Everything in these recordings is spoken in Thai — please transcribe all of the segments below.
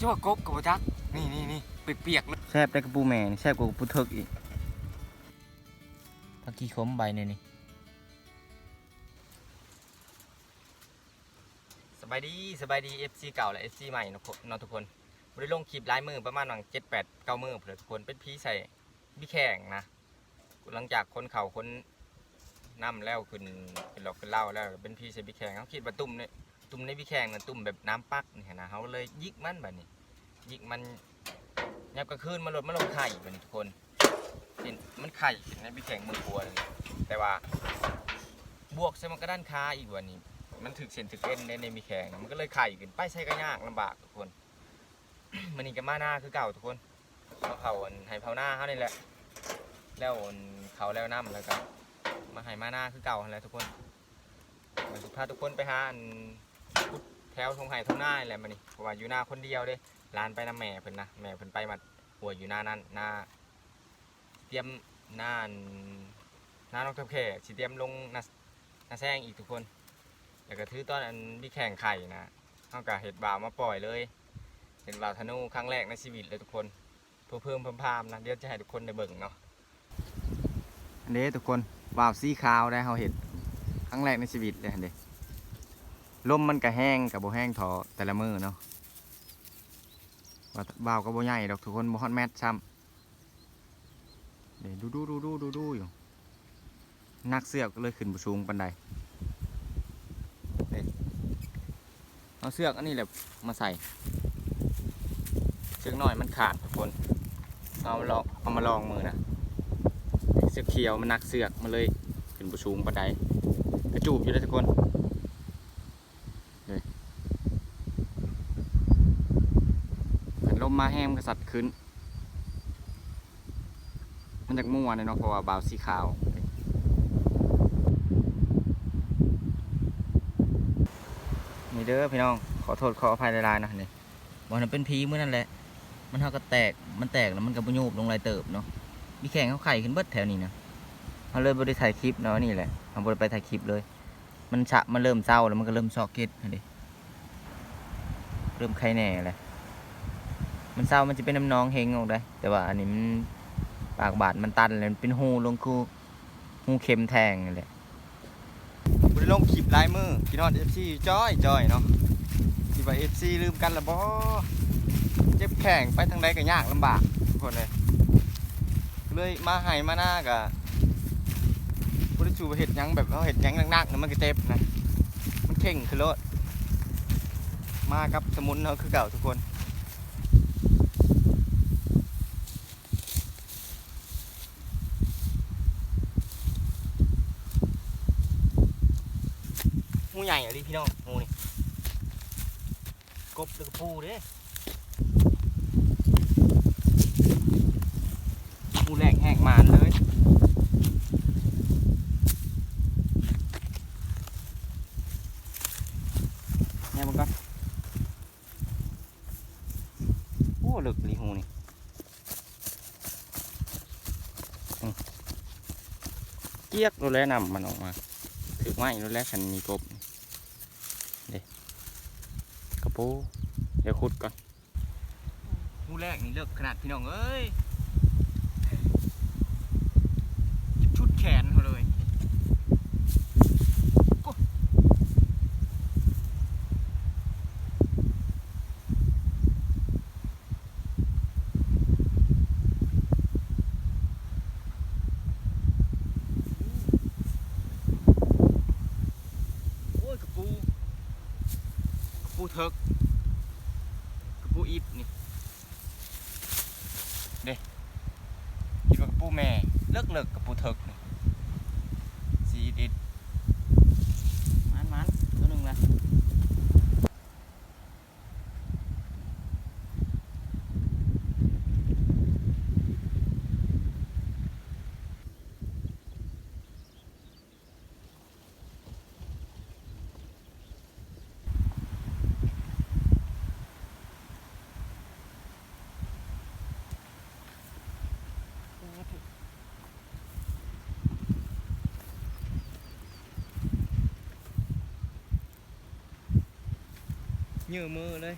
จ้ากบกับบ่จักนี่นี่นี่เปียกๆเลยแซ่บได้กระปูแม่นี่แซ่บกว่ากระปูเทิกอีกผักกีขมใบเนี่ยนี่สบายดีสบายดี FC เก่าและ FC ใหม่เนาะพวกเนาะทุกคนบ่ได้ลงคลิปหลายมือประมาณหนัง7 8 9มือเพื่อทุกคนเป็นพีใส่พี่แข่งนะ หลังจากคนเข่าคนน้ำแล้วขึ้นขึ้นหลอกขึ้นเหล่าแล้วเป็นพี่ใส่พี่แข่งเขาคิดว่าตุ่มเนี่ย ตุ่มในพี่แข่งนะตุ่มแบบน้ำปักนี่นะเขาเลยยิกมันแบบนี้ยิกมันยับกระคืนมันลดมันลงไข่แบบนี้ทุกคนเห็นมันไข่ในพี่แข่งมือปัวเลยแต่ว่า บวกใส่มันก็ด้านค้าอีกว่านี้ มันถึกเส้นถึกเอ็นในในมีแข่งมันก็เลยไข่ขึ้นไปใช้ก็ยากลำบากทุกคนมันนี่ก็มาหน้าคือเก่าทุกคนเขาเขาให้เผาหน้าเขานี่แหละ แล้วเขาแล้วน้ำแล้วก็มาให้มาหน้าคือเก่าหั่นแหละทุกคนมันสิพาทุกคนไปหาอัน แถวทงไห่ทงหน้านี่แหละมันนี่เพราะว่าอยู่หน้าคนเดียวเด้ลานไปน้ำแม่เพิ่นนะแม่เพิ่นไปมาหัวอยู่หน้านั้นหน้า เตรียมหน้านหน้าน้องทับแข่สิเตรียมลงหน้าหน้าแซงอีกทุกคนแล้วก็ถือตอนอันมีแข่งไข่นะเขาก็เห็ดบ่าวมาปล่อยเลยเห็นบ่าวธนูครั้งแรกในชีวิตเลยทุกคนเพื่อเพิ่มเพิ่มพามนะเดี๋ยวจะให้ทุกคนได้เบิ่งเนาะอันนี้ทุกคนว่าวสีขาวได้เขาเห็นครั้งแรกในชีวิตเลยอันเด้ ลมมันก็แห้งกับโบแห้งทอแต่ละมือเนาะว่าบ่าวก็บ่ใหญ่ดอกทุกคนบ่ฮอตแมทซ้ำเดี๋ยวดูดูดูดูดูดูอยู่นักเสือก็เลยขึ้นบุสูงปันไดเด้เอาเสือกอันนี้แหละมาใส่ เสือกหน่อยมันขาดทุกคน เอาลองเอามาลองมือนะเสือกเขียวมันนักเสือกมาเลยขึ้นบุสูงปันไดกระจูบอยู่เลยทุกคนเลยขันล มาแห้งมันกระสัดขึ้น มันจากมั่วเลยเนาะเพราะว่าบาวสีขาวนี่เด้อพี่น้องขอโทษขออภัยหลายๆนะนี่วันนั้นเป็นพีเมื่อนั่นแหละ มันเท่ากับแตกมันแตกแล้วมันก็บโยบลงลายเติบเนาะมีแข่งเขาไข่ขึ้นเบิดแถวนี้นะเขาเลยบริถ่ายคลิปเนาะนี่แหละเขาบริไปถ่ายคลิปเลย มันฉะมันเริ่มเศร้าแล้วมันก็เริ่มซอกเก็ตนะดิเริ่มไข่แหน่เลย มันเศร้ามันจะเป็นน้ำนองเฮงออกได้ แต่ว่าอันนี้มันปากบาดมันตันเลยมันเป็นหูลงคูหูเข็มแทงนี่แหละบริลงคลิปลายมือพี่น้องเอฟซีจ้อยจ้อยเนาะที่ว่าเอฟซีลืมกันละบ่เจ็บแข่งไปทางใดก็ยากลำบากทุกคนเลยเลยมาให้มาหน้ากะบริจูเห็ดยังแบบเขาเห็ดยังหนักๆนะมันก็เจ็บนะมันเข่งคือรถมากับสมุนเขาคือเก่าทุกคน ใหญ่อะดิพี่น้องงูนี่กบแล้วก็ปูเด้งูแหลกแหกหมานเลยเนี่ยมันก็โอ้ลึกลีหูนี่เกียกรู้แล้วนำมันออกมาถือไม้รู้แล้วฉันมีกบนี่เด็กระ ปูเดี๋ยวขุดก่อนงูแรกนี่เลือกขนาดพี่น้องเอ้ยชุดแขนเขาเลยโอ้โอ้ยกระปูกระปูเถิกกระปูอิดนี่ เด้คิดว่ากระปูแม่เลิกเลิกกระปูเถิกนี่สีอิดมันมันตัวหนึ่งละเห ยื้อมือเลย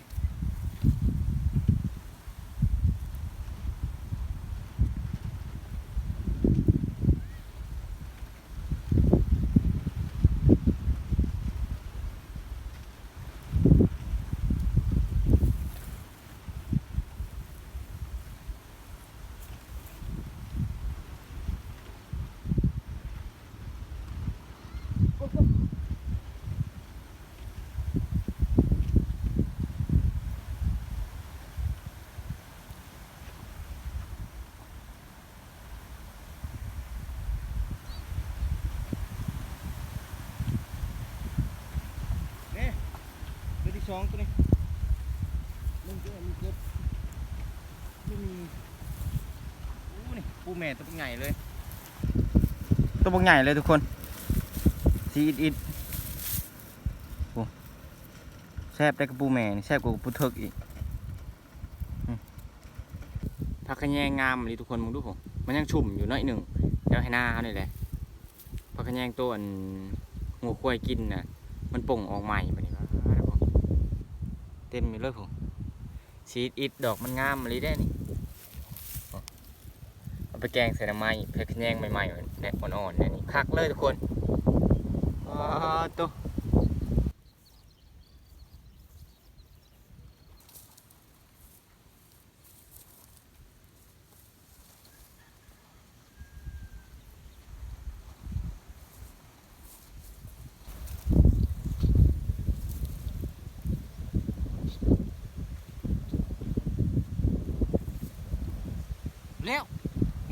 สองตัวนี้มึงเจอมึงเก็บไม่มีอู้นี่ปูแม่ตัวใหญ่เลย ตัวบักใหญ่เลยทุกคนสีอิดอิดโอ้แซ่บได้กระปูแม่นี่แซ่บกว่าปูเถิกอีกอืมผักขะแยงงามเลยทุกคนมึงดูผมมันยังชุ่มอยู่น้อยหนึ่งเดี๋ยวให้หน้าเขานี่แหละผักขะแยงตัวอันหัวควายกินน่ะมันป่งออกใหม่ เต็มอยู่เลยผมสีอิดดอกมันงามเลยได้นี่เอาไปแกงใส่น้ำไม้เพื่อขะแยงใหม่ๆเนี่ยอ่อนๆเนี่ยนี่คักเลยทุกคนอ๋อตัว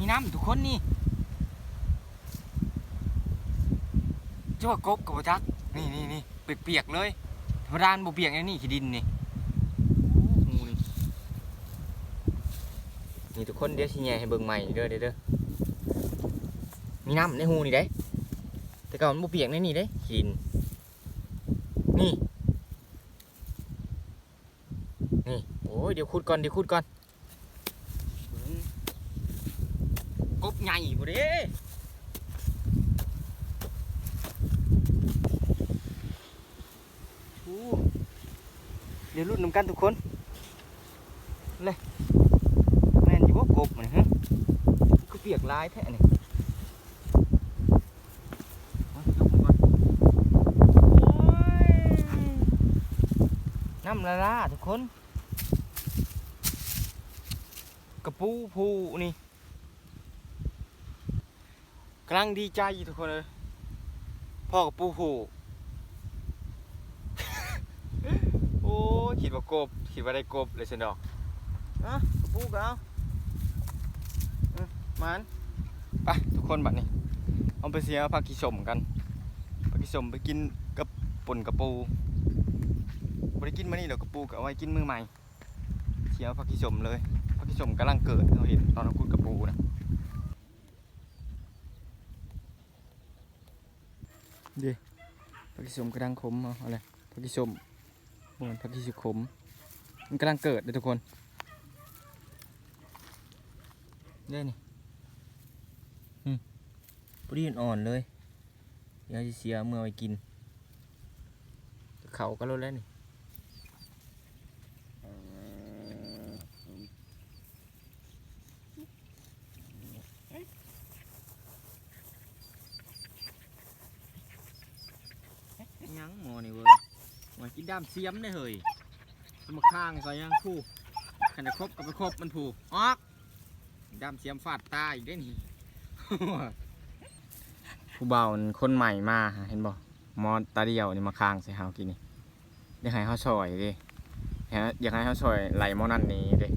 มีน้ำทุกคนนี่จะว่ากบกับจักนี่นี่นี่เปียกๆเลยธรรมดาบ่เปียกนะนี่ขี้ดินนี่นี่นี่ทุกคนเดี๋ยวสิแย่ให้เบิ่งใหม่เด้อเด้อมีน้ำในหูนี่เด้แต่ก่อนมันบ่เปียกในนี่เด้ขี้ดินนี่นี่โอ้ยเดี๋ยวขุดก่อนเดี๋ยวขุดก่อนเบิ่ง กบใหญ่บ่เด้โอ้เดี๋ยวรุ่นนำกันทุกคน เลยแม่นอยู่บ่กบมันฮะก็เปียกลายแท้นี่เอายกมาก่อนโอ้ยน้ำละลาทุกคน กระปูผูนี่ กำลังดีใจอยู่ทุกคนเลยพ่อกระปูผูโอ้ยคิดว่ากบคิดว่าได้กบเลยสินดอกอะกระปูก็เอาอืมมันไปทุกคนบัดนี้เอาไปเสียผักกิสมกันผักกิสมไปกินกับป่นกระปูบ่ได้กินมื้อนี้ดอกกระปูก็เอาไว้กินมื้อใหม่เสียผักกิสมเลยผักกิสมกำลังเกิดเราเห็นตอนเราคุดกระปูนะ ดิผักกิสมกำลังขมเอาอะไรผักกิสมเหมือนผักกิสขมมันกำลังเกิดเลยทุกคนเด้นี่อืมปรีอ่อนเลยเดี๋ยวจะเสียเมื่อไปกิน เขาก็ลดแล้วนี่ ยังหมอนี่เว้ยมากินดามเสียมได้เฮ้ยมาข้างใส่ยังคู่ขันครบก็ไปครบมันผูกออกดามเสียมฟาดตาอีกได้นี่ ผู้เบาคนใหม่มาหาเห็นบ่หมอตาเดียวนี่มาค้างใส่เฮากินนี่อยากให้เฮาช่วยเดิอยากให้อยากให้เฮาช่วยไหลหมอนั่นนี้เดิ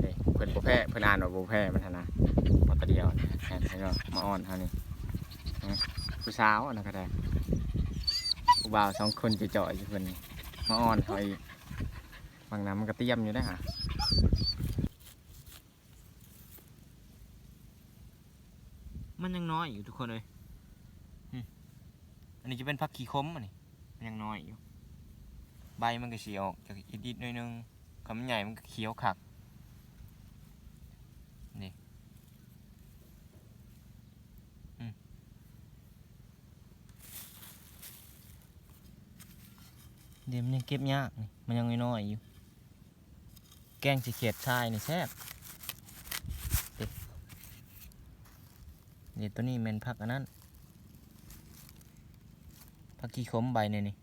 เด้เพิ่นบ่แพ้เพิ่นอ่านว่าบ่แพ้มันหั่นนะหมอตาเดียวนี่ให้ให้เรามาอ้อนเฮานี่ผู้สาวอันนั้นก็ได้ ผู้บ่าวสองคนจะจ่อยอยู่เพิ่นมาอ้อนเฮาอีกบางน้ำมันก็เตรียมอยู่นะฮะมันยังน้อยอยู่ทุกคนเลยอันนี้จะเป็นผักขี้คมอันนี้มันยังน้อยอยู่ ใบมันก็เขียวจากอีดิดหน่อยนึงคำใหญ่มันก็เขียวขัก เดี๋ยวมันยังเก็บยากนี่มันยังน้อยอยู่ แกงสีเขียดชายนี่แซ่บนี่ตัวนี้เมนพักอันนั้นพักขี้ขมใบเนี่ยนี่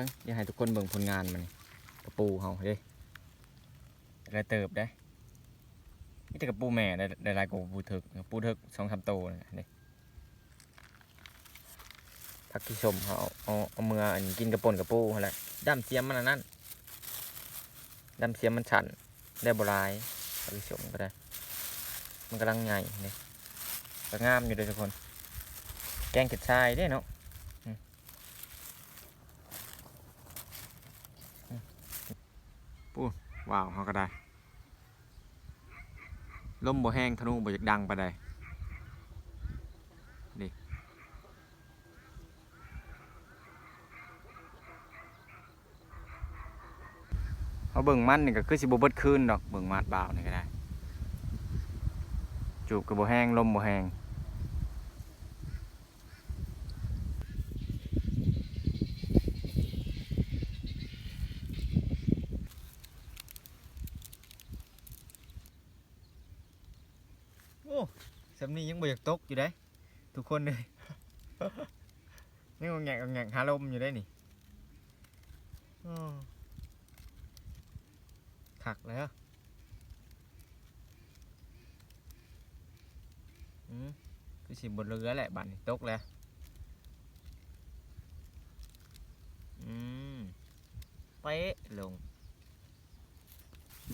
เบิ้งอยากให้ทุกคนเบิ่งผลงานมันกระปูเฮาเด้กระเติบได้นี่แต่กับปูแม่ได้ลายกว่าปูเถิกระปูเถิกสองสามโตนี่นี่ผักที่ชมเขาเอาเอาเมืออันกินกระปนกับปูอะไรดำเสียมมันอันนั้นดำเสียมมันฉันได้บหลายผักที่ชมก็ได้ มันกำลังใหญ่นี่ก็งามอยู่เลยทุกคน แกงเก็ดชายได้เนาะอืมอืม ปูว้าวเขาก็ได้ลมบ่แห้งธนูบ่อยากดังไปานใดนี่เอาเบิ่งมันนี่ก็คือสิบ่เบิดคืนดอกเบิ่งมาดบ่าวนี่ก็ได้ จูบก็บ่แห้งลมบ่แห้งโอ้ สำนี้ยังบ่อยากตกอยู่ได้ทุกคนเลยยังงแงกงแงกหาลมอยู่ได้นี่ขักแล้วอืมคือสิบนเรือแหละบันตกแล้วอืมเป๊ะลง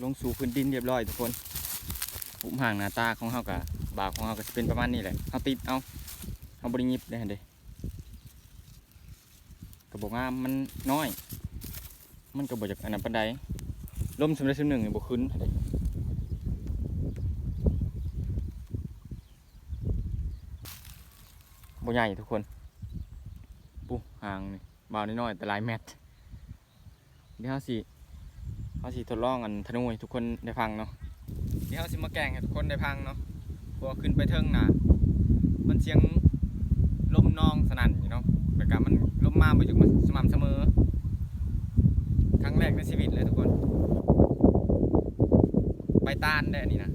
ลงสู่พื้นดินเรียบร้อยทุกคนปุ่มห่างหน้าตาของเฮากับ บากของเฮาก็จะเป็นประมาณนี้แหละเฮาติดเอาเฮาบริยิบได้หั่นเด้กระบอกงามมันน้อย มันก็บ่จากอันนั้นปานใดลมสำเร็จสำหนึ่งนี่บ่ขึ้นเด้บใหญ่ทุกคนปุ๊ห่างนี่บาวน้อยแต่ลายเม็ดเดี๋ยวเฮาสิเขาสิทดลองกันธนูให้ทุกคนได้ฟังเนาะเดี๋ยวเขาสิมาแกงให้ทุกคนได้ฟังเนาะ พราะว่าขึ้นไปเทิงน่ะ มันเสียงลมนองสนั่นอยู่เนาะแบบกับมันลมมาไปอยู่มันสม่ำเสมอ ครั้งแรกในชีวิตเลยทุกคน ไปต้านได้นี่นะ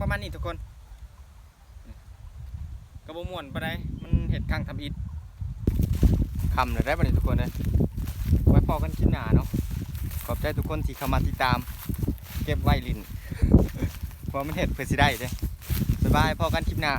ประมาณนี้ทุกคนกระบม่วนไปได้มันเห็ดข้างทำอิดคำเลยได้ปะนี่ทุกคนเลยไว้พอกันคลิปหนาเนาะขอบใจทุกคนที่เข้ามาติดตาม เก็บไว้ลินเพราะมันเห็ดเพื่อสิได้เด้บ๊ายบายพอกันคลิปหน้า